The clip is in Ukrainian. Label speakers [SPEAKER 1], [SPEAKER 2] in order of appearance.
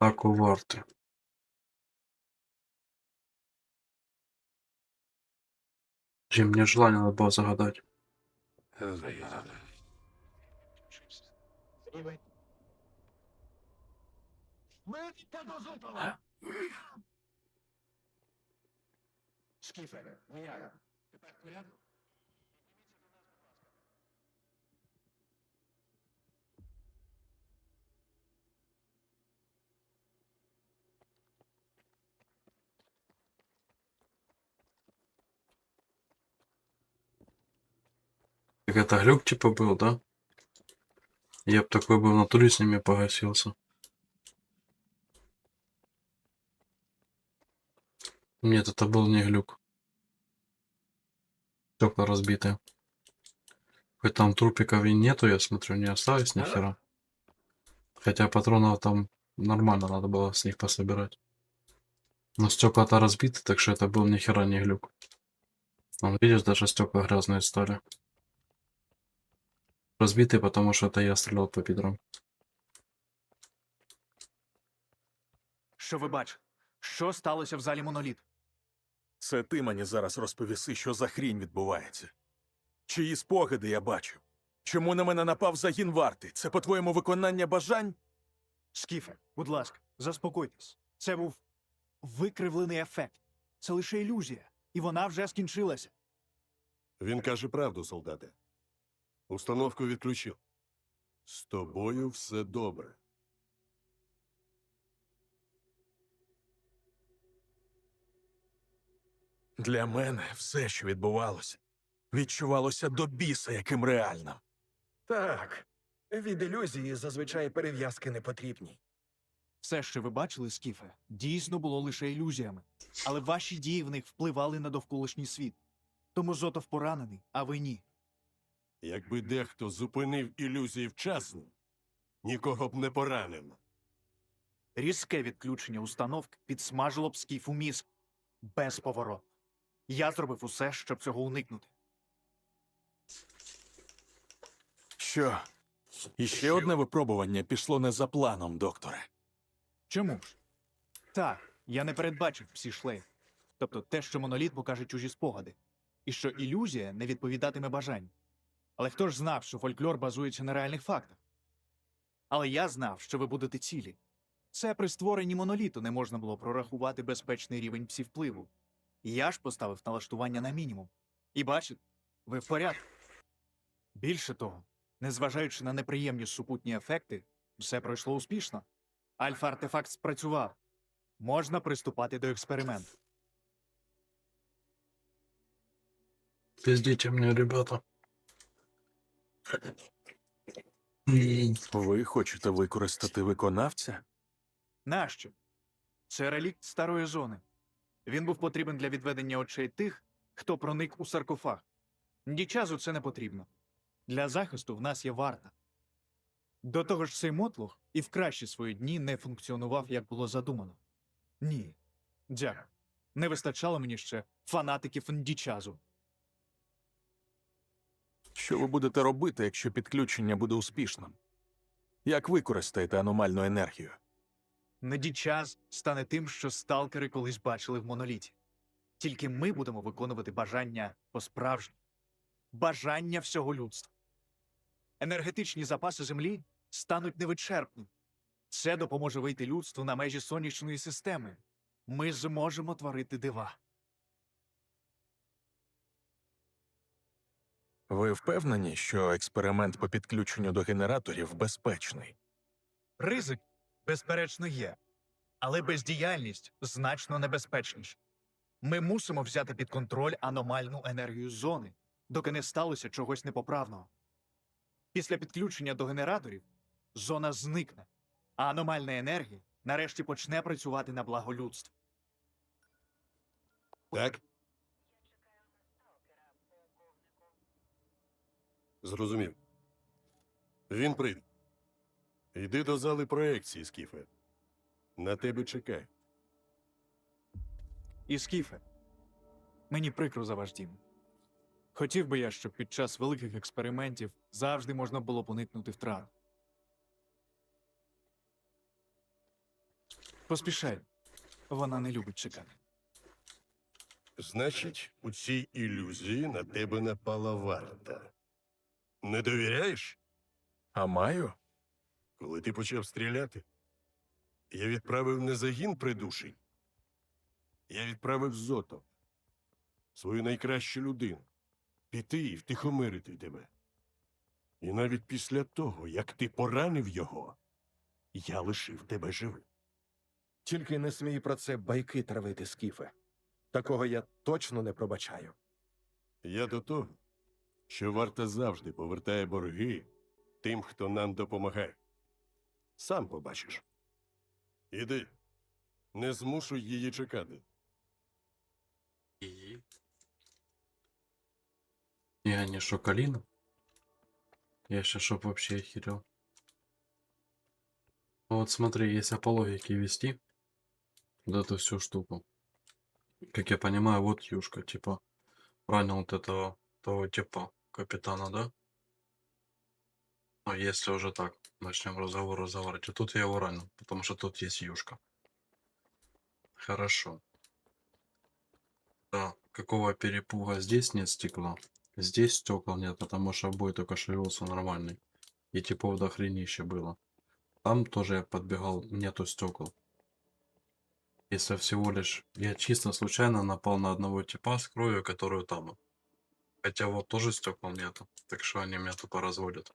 [SPEAKER 1] Аку варти. Жим, мне желание надо было загадать.
[SPEAKER 2] Шкіфер, ну? Тепер порядок?
[SPEAKER 1] Так это глюк типа был, да? Я б такой бы в натуре с ними погасился. Нет, это был не глюк. Стекла разбитые. Хоть там трупиков и нету, я смотрю, не осталось ни хера. Хотя патронов там нормально надо было с них пособирать. Но стекла-то разбиты, так что это был ни хера не глюк. Вон, видишь, даже стекла грязные стали. Разбитые, потому что это я стрелял по пидрам.
[SPEAKER 3] Що ви бачите? Що сталося в залі моноліт?
[SPEAKER 4] Це ти мені зараз розповіси, що за хрінь відбувається. Чиї спогади я бачу? Чому на мене напав загін варти? Це, по-твоєму, виконання бажань?
[SPEAKER 3] Скіфе, будь ласка, заспокойтесь. Це був викривлений ефект. Це лише ілюзія, і вона вже скінчилася.
[SPEAKER 5] Він каже правду, солдате. Установку відключив. З тобою все добре.
[SPEAKER 4] Для мене все, що відбувалося, відчувалося до біса яким реальним.
[SPEAKER 2] Так. Від ілюзії зазвичай перев'язки не потрібні.
[SPEAKER 3] Все, що ви бачили, Скіфе, дійсно було лише ілюзіями. Але ваші дії в них впливали на довколишній світ. Тому Зотов поранений, а ви ні.
[SPEAKER 5] Якби дехто зупинив ілюзії вчасно, нікого б не поранив.
[SPEAKER 3] Різке відключення установки підсмажило б скіфу мізк. Безповоротно. Я зробив усе, щоб цього уникнути.
[SPEAKER 4] Що? Іще одне випробування пішло не за планом, докторе.
[SPEAKER 3] Чому ж? Так, я не передбачив всі шлейф. Тобто те, що моноліт покаже чужі спогади, і що ілюзія не відповідатиме бажань. Але хто ж знав, що фольклор базується на реальних фактах? Але я знав, що ви будете цілі. Це при створенні моноліту не можна було прорахувати безпечний рівень псівпливу. Я ж поставив налаштування на мінімум. І бачите, ви в порядку. Більше того, незважаючи на неприємні супутні ефекти, все пройшло успішно. Альфа-артефакт спрацював. Можна приступати до експерименту.
[SPEAKER 1] Пиздите мне, ребята.
[SPEAKER 4] Ви хочете використати виконавця?
[SPEAKER 3] Нащо? Це релікт старої зони. Він був потрібен для відведення очей тих, хто проник у саркофаг. Дічазу це не потрібно. Для захисту в нас є варта. До того ж, цей мотлох і в кращі свої дні не функціонував, як було задумано. Ні. Дякую. Не вистачало мені ще фанатиків Ндічазу.
[SPEAKER 4] Що ви будете робити, якщо підключення буде успішним? Як використаєте аномальну енергію?
[SPEAKER 3] Недічас стане тим, що сталкери колись бачили в моноліті. Тільки ми будемо виконувати бажання по-справжньому. Бажання всього людства. Енергетичні запаси Землі стануть невичерпними. Це допоможе вийти людству на межі сонячної системи. Ми зможемо творити дива.
[SPEAKER 4] Ви впевнені, що експеримент по підключенню до генераторів безпечний?
[SPEAKER 3] Ризик, безперечно, є, але бездіяльність значно небезпечніша. Ми мусимо взяти під контроль аномальну енергію зони, доки не сталося чогось непоправного. Після підключення до генераторів зона зникне, а аномальна енергія нарешті почне працювати на благо людства.
[SPEAKER 5] Так? Зрозумів. Він прийде. Йди до зали проекції, Скіфе. На тебе чекає.
[SPEAKER 3] І Скіфе, мені прикро за ваш дім. Хотів би я, щоб під час великих експериментів завжди можна було б уникнути втрат. Поспішай. Вона не любить чекати.
[SPEAKER 5] Значить, у цій ілюзії на тебе напала варта. Не довіряєш?
[SPEAKER 4] А маю?
[SPEAKER 5] Коли ти почав стріляти, я відправив не загін придушень. Я відправив зото, свою найкращу людину, піти і втихомирити тебе. І навіть після того, як ти поранив його, я лишив тебе живим.
[SPEAKER 2] Тільки не смій про це байки травити, Скіфе. Такого я точно не пробачаю.
[SPEAKER 5] Я до того, що варта завжди повертає борги тим, хто нам допомагає. Сам побачиш. Іди, не змушуй її чекати.
[SPEAKER 1] И... Я не шоколина. Я сейчас чтоб вообще охерел. Ну Вот смотри, если по логике вести вот эту всю штуку. Как я понимаю, вот юшка, типа, ранил вот этого, того типа, капитана, да? Ну, если уже так, начнем разговор разговаривать. А тут я его ранил, потому что тут есть юшка. Хорошо. Да, какого перепуга здесь нет стекла? Здесь стекол нет, потому что бой только шевелился нормальный. И типов до хренища было. Там тоже я подбегал, нету стекол. Если всего лишь я чисто случайно напал на одного типа с кровью, которую там. Хотя вот тоже стекол нету. Так что они меня тупо разводят.